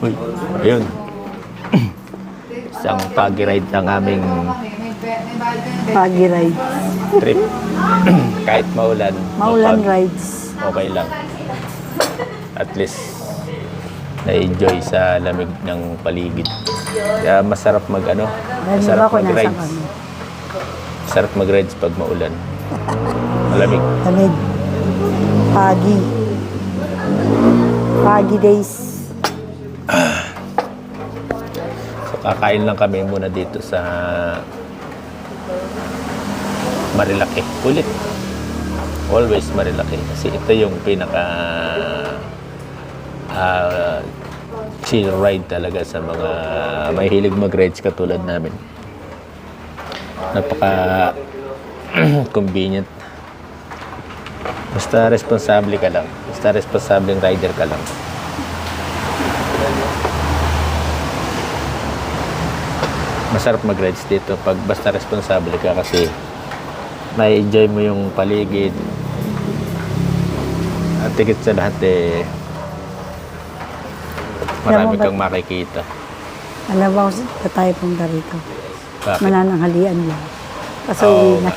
Uy, ayun. Isang pagi ride ng aming Pagi ride. trip. Kahit maulan. Maulan pag, rides. Okay lang. At least, na-enjoy sa lamig ng paligid. Kaya masarap mag ano, Dahil ba masarap ako mag nasa rides. kami? Masarap mag rides pag maulan. Malamig. Lamig. Pagi. Pagi days. So kakain lang kami muna dito sa Marilaki. Ulit. Always Marilaki. Kasi ito yung pinaka ah, chill ride talaga sa mga may hilig mag-rides katulad namin. Napaka convenient. Basta responsable ka lang. Basta responsableng rider ka lang. Masarap mag-rides dito pag basta responsable ka kasi may enjoy mo yung paligid at tigit sa lahat eh marami Alam ba- kang makikita Alam mo, sa tayo punta rito. Bakit? Manananghalian lang. Kasi Oo uwi na.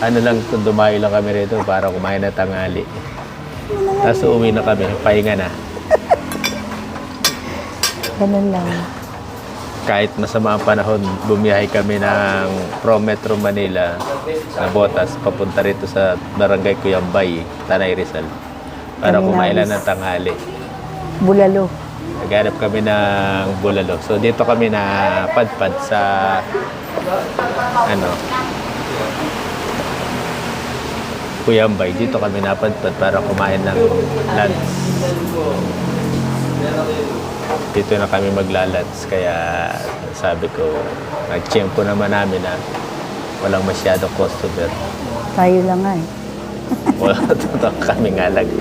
ano lang kung dumayo lang kami rito para kumain na tangali tapos uwi na kami pahinga na Ganun lang. Kahit masama ang panahon, bumiyahe kami ng Pro Metro Manila na Botas papunta rito sa Barangay Cuyambay, Tanay Rizal para Kami nais. ng tanghali. Bulalo. Naghanap kami ng bulalo. So dito kami na padpad sa ano Cuyambay. Dito kami napadpad para kumain ng lunch. Dito na kami maglalunch. Kaya sabi ko, nag-tiyempo naman namin na walang masyadong customer. Tayo lang nga eh. Wala totoo kami nga lang.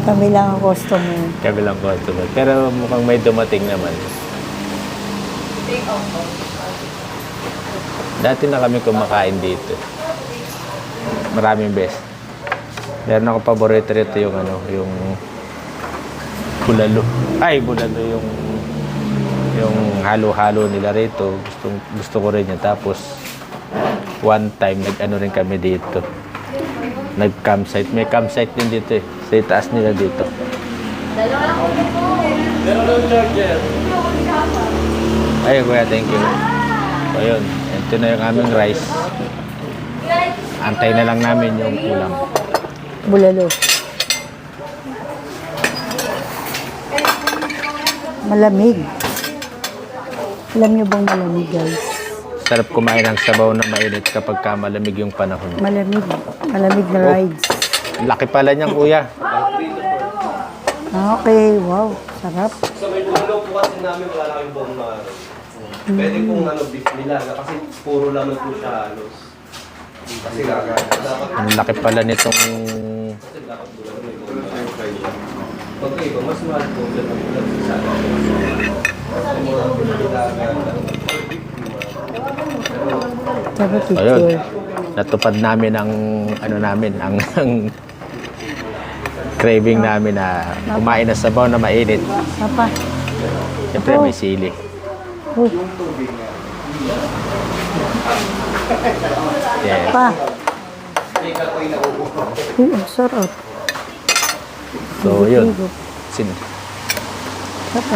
Kami lang ang customer. kami lang customer. Pero mukhang may dumating naman. Dati na kami kumakain dito. Maraming best. Meron ako paborito rito yung ano, yung bulalo. Ay, bulalo yung yung halo-halo nila rito. Gusto, gusto ko rin yun. Tapos, one time, nag-ano rin kami dito. Nag-campsite. May campsite din dito eh. Sa itaas nila dito. Ay, kuya, thank you. So, yun. Ito na yung aming rice. Antay na lang namin yung kulang. Bulalo. Malamig. Alam niyo bang malamig, guys? Sarap kumain ng sabaw na mainit kapag ka malamig yung panahon. Malamig. Malamig na rides. Laki pala niyan, kuya. Ah, Okay, wow. Sarap. Sa may dulo po kasi namin wala na kayong buong mga ano. Pwede pong ano, beef nilaga kasi puro laman po siya halos. Kasi gagana. Dapat Ang laki pala nitong... kasi dapat bulan may buong mga Pagka iba, mas mahal po siya ng bulan sa ano. Yung mga nilaga. Dapat Ayun. Natupad namin ang ano namin, ang, ang craving namin na kumain ng sabaw na mainit. Papa. Siyempre may sili. Uy, Yeah. pa. Uy, ang sarap. So, yun. Sin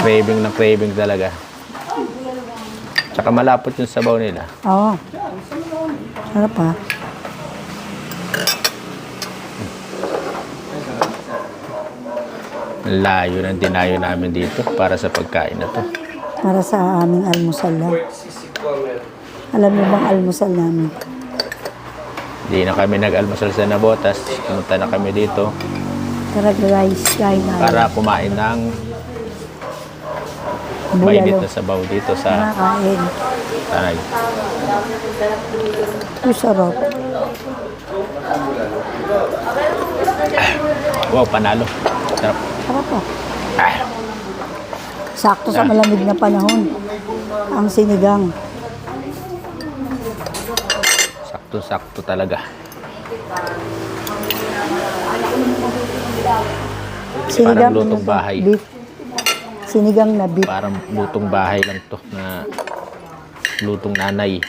craving na craving talaga. Tsaka malapot yung sabaw nila. Oo. Sarap ha. Ang Layo ng dinayo namin dito para sa pagkain na to. Para sa aming almusal lang. Alam niyo bang almusal namin? Hindi na kami nag-almusal sa Nabotas. Pumunta na kami dito Tara guys, kain na. para kumain ng mainit na sabaw dito sa Nakakain. Tanay. Uy, sarap. Wow, panalo. Sarap. Sarap ha. Ah, Sakto sa malamig na panahon. Ang sinigang. sakto-sakto talaga. Sinigang. lutong ano to? bahay. Beef. Sinigang na beef. Parang lutong bahay lang to na lutong nanay.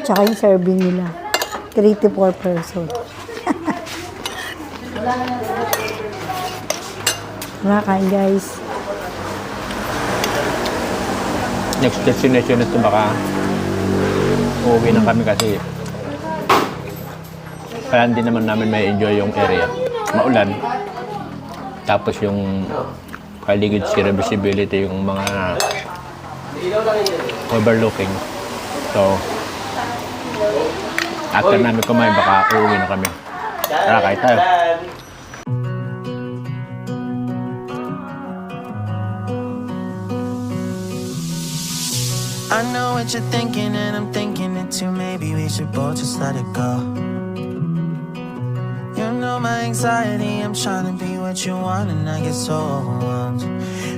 Tsaka yung serving nila. 3 to 4 person. Tara, kain guys. Next destination nito baka uuwi na kami kasi kaya hindi naman namin may enjoy yung area. Maulan. Tapos yung paligid zero visibility yung mga overlooking. So, after namin kumain, baka uuwi na kami. Tara, kahit tayo. I know what you're thinking, and I'm thinking it too. Maybe we should both just let it go You know my anxiety, I'm trying to be what you want, and I get so overwhelmed.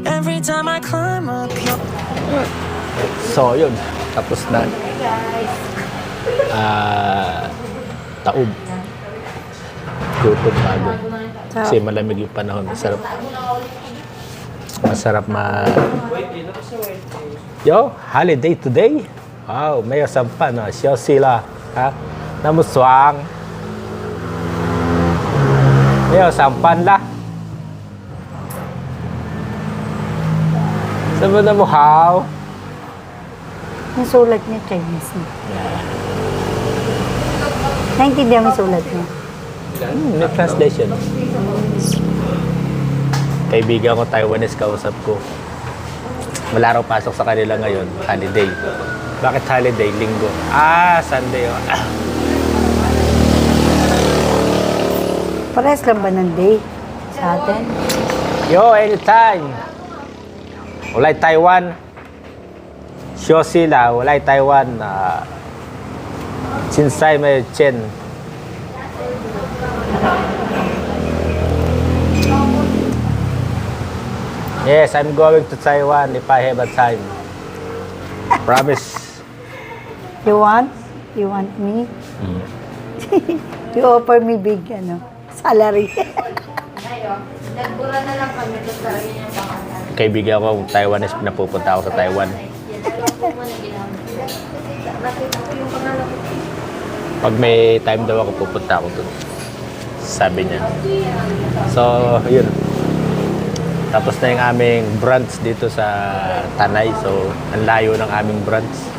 Every time I climb up your So, yun. Tapos na. Ah, taob. Gutom bago. Kasi malamig yung panahon. Masarap. Masarap ma... Yo, holiday today. Wow, 没有什么办呢，休息了啊，那么爽。 Ayo, sampan lah. Sabi mo, how? Yung sulat niya, Chinese niya. Naintindihan mo yung sulat niya. Hmm, may translation. Kaibigan ko, Taiwanese kausap ko. Wala raw pasok sa kanila ngayon, holiday. Bakit holiday? Linggo. Ah, Sunday. Oh. Ah, Parehas lang ba ng day sa atin? Yo, anytime. Walay Taiwan. Sure sila, walay Taiwan. Uh, Sinsay may chen. Yes, I'm going to Taiwan if I have a time. Promise. You want? You want me? you offer me big, ano, salary. Nagbura na lang kami doon sa rin yung pangalan. Kaibigan ko Taiwanese, napupunta ako sa Taiwan. Nakita ko yung pangalan ko. Pag may time daw ako, pupunta ako doon. Sabi niya. So, yun. Tapos na yung aming brunch dito sa Tanay. So, ang layo ng aming brunch.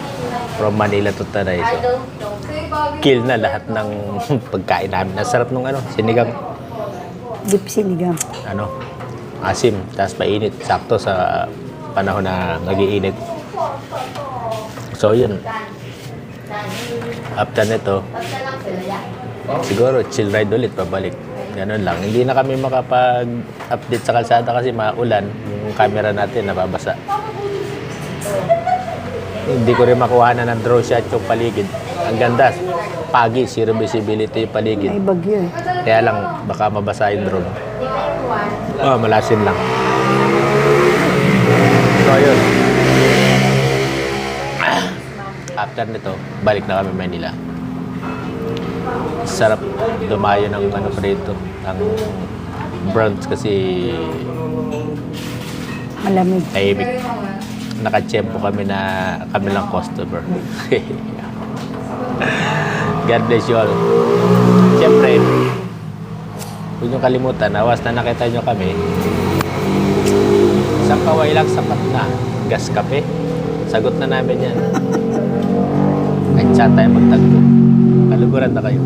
From Manila to Tanay. So, kill na lahat ng pagkain namin. Ang sarap nung ano, sinigang. Deep sinigang. Ano, asim. Tapos mainit. Sakto sa panahon na nagiinit. So, yun. After nito. Siguro, chill ride ulit, pabalik. Ganun lang. Hindi na kami makapag-update sa kalsada kasi maulan. Yung camera natin nababasa. Hindi ko rin makuha na ng drone shot yung paligid. Ang ganda. Pagi, zero visibility yung paligid. May bagyo eh. Kaya lang, baka mabasa yung drone. Oh, malasin lang. So, yun. After nito, balik na kami Manila. Sarap dumayo ng ano pa rito, ng brunch kasi Malamig. tahimik. Nakachempo kami na kami lang customer. God bless you all. Siyempre, huwag niyong kalimutan, awas na nakita niyo kami. Isang kaway lang sapat na. Gas kape. Sagot na namin yan. Kahit saan tayo magtagpo. Kaluguran na kayo.